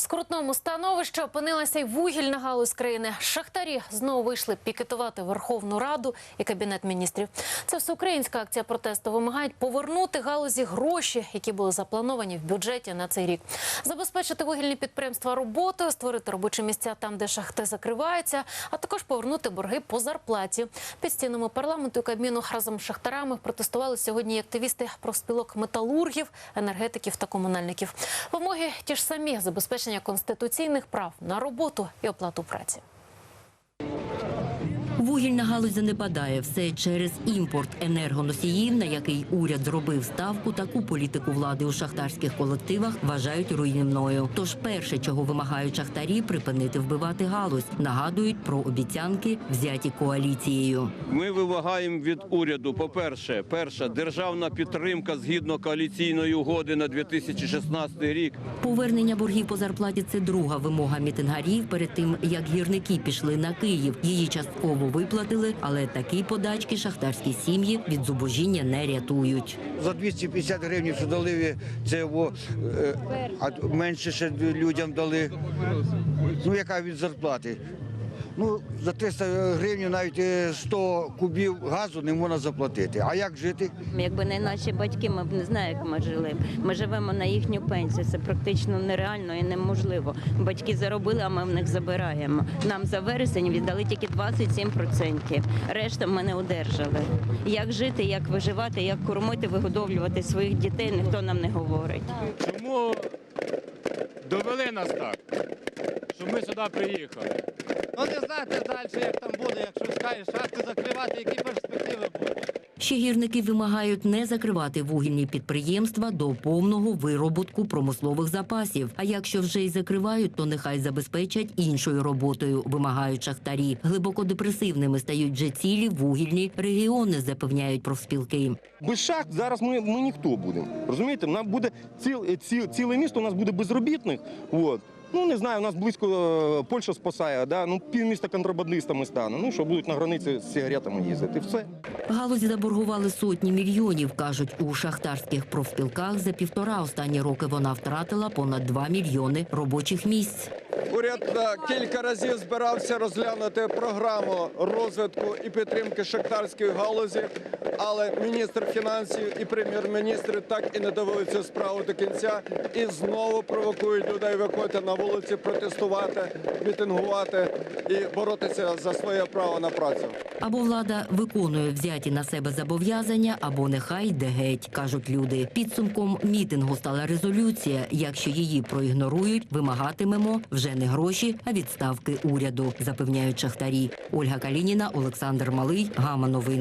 В скрутному становищі опинилася й вугільна галузь країни. Шахтарі знову вийшли пікетувати Верховну Раду і Кабінет міністрів. Це всеукраїнська акція протесту. Вимагають повернути галузі гроші, які були заплановані в бюджеті на цей рік. Забезпечити вугільні підприємства роботою, створити робочі місця там, де шахти закриваються, а також повернути борги по зарплаті. Під стінами парламенту і Кабміну разом з шахтарами протестували сьогодні активісти профспілок металургів, енергетиків та комунальників. Вимоги ті ж самі забезпечення конституційних прав на роботу і оплату праці. Вугільна галузь занепадає все через імпорт енергоносіїв, на який уряд зробив ставку. Таку політику влади у шахтарських колективах вважають руйнівною. Тож перше, чого вимагають шахтарі, припинити вбивати галузь. Нагадують про обіцянки, взяті коаліцією. Ми вимагаємо від уряду, по-перше, перша державна підтримка згідно коаліційної угоди на 2016 рік. Повернення боргів по зарплаті це друга вимога мітингарів перед тим, як гірники пішли на Київ. Її частково виплатили, але такі подачки шахтарські сім'ї від зубожіння не рятують. За 250 гривень, що дали, це е, а менше ще людям дали. Ну, яка від зарплати? Ну, за 300 гривень навіть е, 100 кубів газу не можна заплатити. А як жити? Якби не наші батьки, ми б не знаю, як ми жили. Ми живемо на їхню пенсію. Це практично нереально і неможливо. Батьки заробили, а ми в них забираємо. Нам за вересень віддали тільки 27%. Решта ми не одержали. Як жити, як виживати, як кормити, вигодовлювати своїх дітей, ніхто нам не говорить. Чому довели нас так, що ми сюди приїхали? Ну не знати далі, як там буде, якщо скажеш шахти закривати, які будуть. Ще гірники вимагають не закривати вугільні підприємства до повного вироботку промислових запасів. А якщо вже й закривають, то нехай забезпечать іншою роботою, вимагають шахтарі. Глибоко депресивними стають вже цілі вугільні регіони, запевняють профспілки. Без шахт зараз ми, ми ніхто будемо. Розумієте, нам буде ціл, ці, ціле місто, у нас буде безробітних. От. Ну не знаю, у нас близько е, Польща спасає, да? ну півміста контрабандистами стане. Ну що будуть на границі з сигаретами їздити. Все. Галузі заборгували сотні мільйонів, кажуть у шахтарських профспілках. За півтора останні роки вона втратила понад 2 мільйони робочих місць. Уряд кілька разів збирався розглянути програму розвитку і підтримки шахтарської галузі, але міністр фінансів і прем'єр-міністр так і не довели цю справу до кінця і знову провокують людей виходити на вулиці, протестувати, мітингувати і боротися за своє право на працю. Або влада виконує взяті на себе зобов'язання, або нехай йде геть, кажуть люди. Підсумком мітингу стала резолюція. Якщо її проігнорують, вимагатимемо вже не гроші, а відставки уряду, запевняють шахтарі. Ольга Калініна, Олександр Малий, Гама Новини.